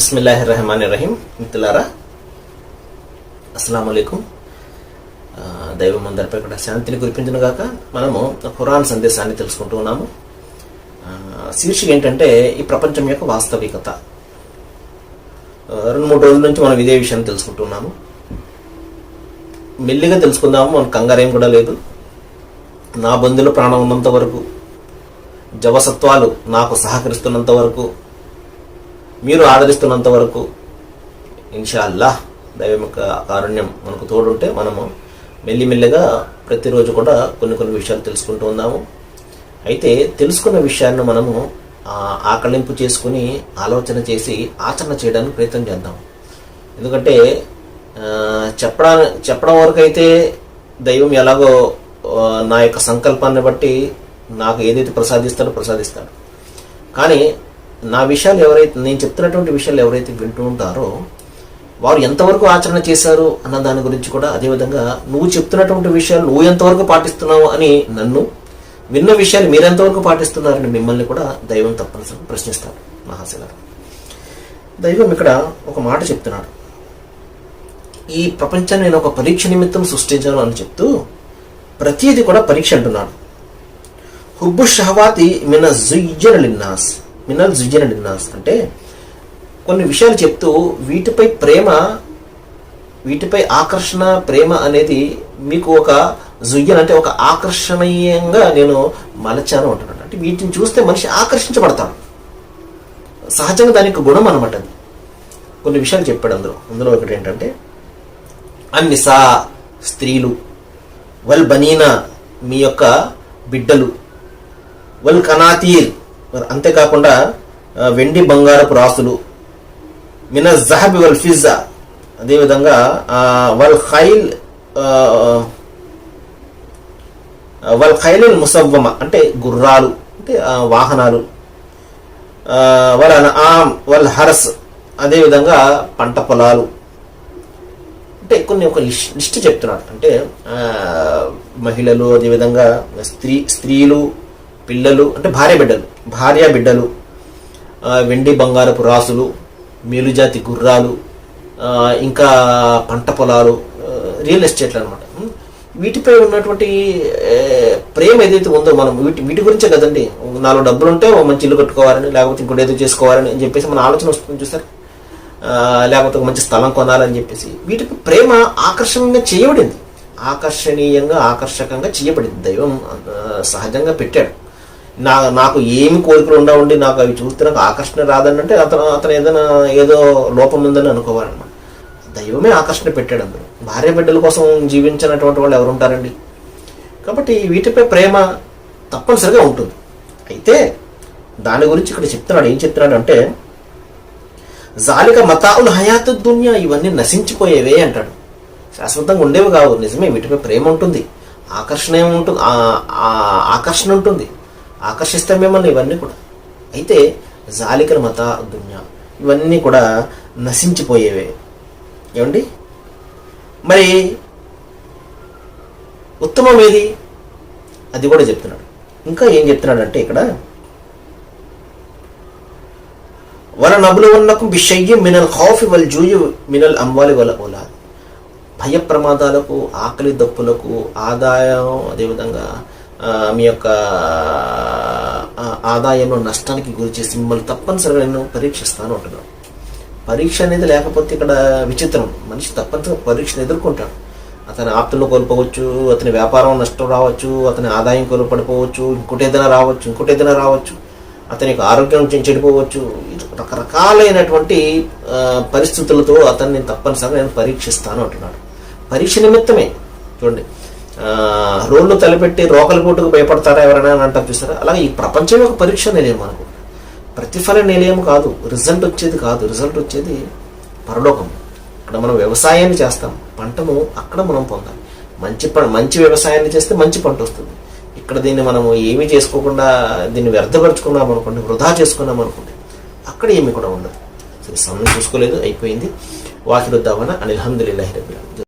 బిస్మిల్లాహిర్ రహమాన్ రహీం మిత్రులారా అస్సలం అయికం దైవం అందరిపై కూడా శాంతిని కురిపించిన గాక. మనము ఖురాన్ సందేశాన్ని తెలుసుకుంటూ ఉన్నాము. శీర్షిక ఏంటంటే ఈ ప్రపంచం యొక్క వాస్తవికత. రెండు మూడు రోజుల నుంచి మనం ఇదే విషయాన్ని తెలుసుకుంటున్నాము మెల్లిగా తెలుసుకుందాము మన కంగారేం కూడా లేదు. నా బంధువుల ప్రాణం ఉన్నంత వరకు జవసత్వాలు నాకు సహకరిస్తున్నంత వరకు మీరు ఆదరిస్తున్నంత వరకు ఇన్షాల్లా దైవం యొక్క కారుణ్యం మనకు తోడుంటే మనము మెల్లిమెల్లిగా ప్రతిరోజు కూడా కొన్ని కొన్ని విషయాలు తెలుసుకుంటూ ఉన్నాము. అయితే తెలుసుకున్న విషయాన్ని మనము ఆకలింపు చేసుకుని ఆలోచన చేసి ఆచరణ చేయడానికి ప్రయత్నం చేద్దాం. ఎందుకంటే చెప్పడా చెప్పడం వరకు అయితే దైవం ఎలాగో నా యొక్క సంకల్పాన్ని బట్టి నాకు ఏదైతే ప్రసాదిస్తాడో ప్రసాదిస్తాడు. కానీ నా విషయాలు ఎవరైతే నేను చెప్తున్నటువంటి విషయాలు ఎవరైతే వింటూ ఉంటారో వారు ఎంతవరకు ఆచరణ చేశారు అన్న దాని గురించి కూడా అదేవిధంగా నువ్వు చెప్తున్నటువంటి విషయాలు నువ్వు ఎంతవరకు పాటిస్తున్నావు అని నన్ను విన్న విషయాలు మీరెంతవరకు పాటిస్తున్నారని మిమ్మల్ని కూడా దైవం తప్పనిసరి ప్రశ్నిస్తాడు మహాశిలారు దైవం ఇక్కడ ఒక మాట చెప్తున్నాడు. ఈ ప్రపంచాన్ని నేను ఒక పరీక్ష నిమిత్తం సృష్టించాను అని చెప్తూ ప్రతిదీ కూడా పరీక్ష అంటున్నాడు. హుబ్బు షహవాతి మిన జుయ్యన లిన్నాస్. మినల్ జుయ్యన లిన్నాస్ అంటే కొన్ని విషయాలు చెప్తూ వీటిపై ప్రేమ వీటిపై ఆకర్షణ ప్రేమ అనేది మీకు ఒక జుయ్యన్ అంటే ఒక ఆకర్షణీయంగా నేను మలచాను అంటున్నాను అంటే వీటిని చూస్తే మనిషి ఆకర్షించబడతాడు. సహజంగా దానికి గుణం అనమాట అది. కొన్ని విషయాలు చెప్పాడు అందులో. అందులో ఒకటి ఏంటంటే అన్నిసా స్త్రీలు వల్ బనీనా మీ యొక్క బిడ్డలు వల్ కనాతీర్ మరి అంతేకాకుండా వెండి బంగారపు రాసులు మిన జహబి వల్ ఫిజా అదేవిధంగా వల్ ఖైల్ వల్ ఖైల్ ముసవ్వమ అంటే గుర్రాలు అంటే వాహనాలు ఆ, వల్ ఆమ్ వల్ హరస్ అదేవిధంగా పంట పొలాలు. అంటే కొన్ని ఒక లిస్ట్ లిస్ట్ చెప్తున్నాడు అంటే మహిళలు అదేవిధంగా స్త్రీ స్త్రీలు పిల్లలు అంటే భార్య బిడ్డలు భార్య బిడ్డలు వెండి బంగారపు రాసులు మేలుజాతి గుర్రాలు ఇంకా పంట పొలాలు రియల్ ఎస్టేట్లు అనమాట వీటిపై ఉన్నటువంటి ప్రేమ ఏదైతే ఉందో మనం వీటి వీటి గురించే కదండి. నాలుగు డబ్బులు ఉంటే మంచి ఇల్లు కట్టుకోవాలని లేకపోతే ఇంకోటి ఏదో చేసుకోవాలని అని చెప్పేసి మన ఆలోచన వస్తుంది చూసారు? లేకపోతే ఒక మంచి స్థలం కొనాలని చెప్పేసి. వీటికి ప్రేమ ఆకర్షణీయంగా చేయబడింది. ఆకర్షణీయంగా ఆకర్షకంగా చేయబడింది. దైవం సహజంగా పెట్టాడు. నా నాకు ఏమి కోరికలు ఉండవండి నాకు అవి చూస్తే నాకు ఆకర్షణ రాదని అంటే అతను అతను ఏదైనా ఏదో లోపం ఉందని అనుకోవాలన్నమాట. దైవమే ఆకర్షణ పెట్టాడు అందులో. భార్య బిడ్డల కోసం జీవించినటువంటి వాళ్ళు ఎవరు ఉంటారండి? కాబట్టి వీటిపై ప్రేమ తప్పనిసరిగా ఉంటుంది. అయితే దాని గురించి ఇక్కడ చెప్తున్నాడు ఏం చెప్తున్నాడు అంటే జాలిక మతావుల్ హయాతు దున్యా ఇవన్నీ నశించిపోయేవే అంటాడు. శాశ్వతంగా ఉండేవి కావు నిజమే వీటిపై ప్రేమ ఉంటుంది ఆకర్షణ ఏమి ఉంటుంది ఆ- ఆకర్షణ ఉంటుంది. ఆకర్షిస్తాం మిమ్మల్ని ఇవన్నీ కూడా. అయితే జాలికల మత దున్యా ఇవన్నీ కూడా నశించిపోయేవే. ఏమండి? మరి ఉత్తమం ఏది? అది కూడా చెప్తున్నాడు. ఇంకా ఏం చెప్తున్నాడు అంటే ఇక్కడ వల నబులవన్నకు బిషయ్యి మినల్ హాఫ్ వల్ జూయు మినల్ అమ్వాలి వల ఓలా భయ ప్రమాదాలకు ఆకలి దప్పులకు ఆదాయం అదేవిధంగా మీ యొక్క ఆదాయంలో నష్టానికి గురి చేసి మిమ్మల్ని తప్పనిసరిగా నేను పరీక్షిస్తాను అంటున్నాను పరీక్ష అనేది లేకపోతే ఇక్కడ విచిత్రం. మనిషి తప్పనిసరిగా పరీక్షను ఎదుర్కొంటాడు. అతని ఆప్తులను కోల్పోవచ్చు అతని వ్యాపారం నష్టం రావచ్చు అతని ఆదాయం కోల్పడిపోవచ్చు ఇంకోటి ఏదైనా రావచ్చు ఇంకోటి ఏదైనా రావచ్చు అతని యొక్క ఆరోగ్యం చె- చెడిపోవచ్చు. రకరకాలైనటువంటి పరిస్థితులతో అతన్ని తప్పనిసరిగా నేను పరీక్షిస్తాను అంటున్నాడు. పరీక్ష నిమిత్తమే. చూడండి రోడ్లు తలపెట్టి రోకల పోటుకు భయపడతారా ఎవరైనా అని అంటారు చూసారా అలాగే ఈ ప్రపంచం యొక్క పరీక్ష నిలయం మనకు. ప్రతిఫల నిలయం కాదు రిజల్ట్ వచ్చేది కాదు. రిజల్ట్ వచ్చేది పరలోకం. ఇక్కడ మనం వ్యవసాయాన్ని చేస్తాం. పంటను అక్కడ మనం పొందాలి. మంచి మంచి వ్యవసాయాన్ని చేస్తే మంచి పంట వస్తుంది. ఇక్కడ దీన్ని మనం ఏమీ చేసుకోకుండా దీన్ని వ్యర్థపరుచుకున్నాం అనుకోండి వృధా చేసుకున్నాం అనుకోండి అక్కడ ఏమి కూడా ఉండదు. సరే సమయం చూసుకోలేదు అయిపోయింది. వాకిరుద్దామన అని అల్హమ్దుల్లాహి రబ్బిల్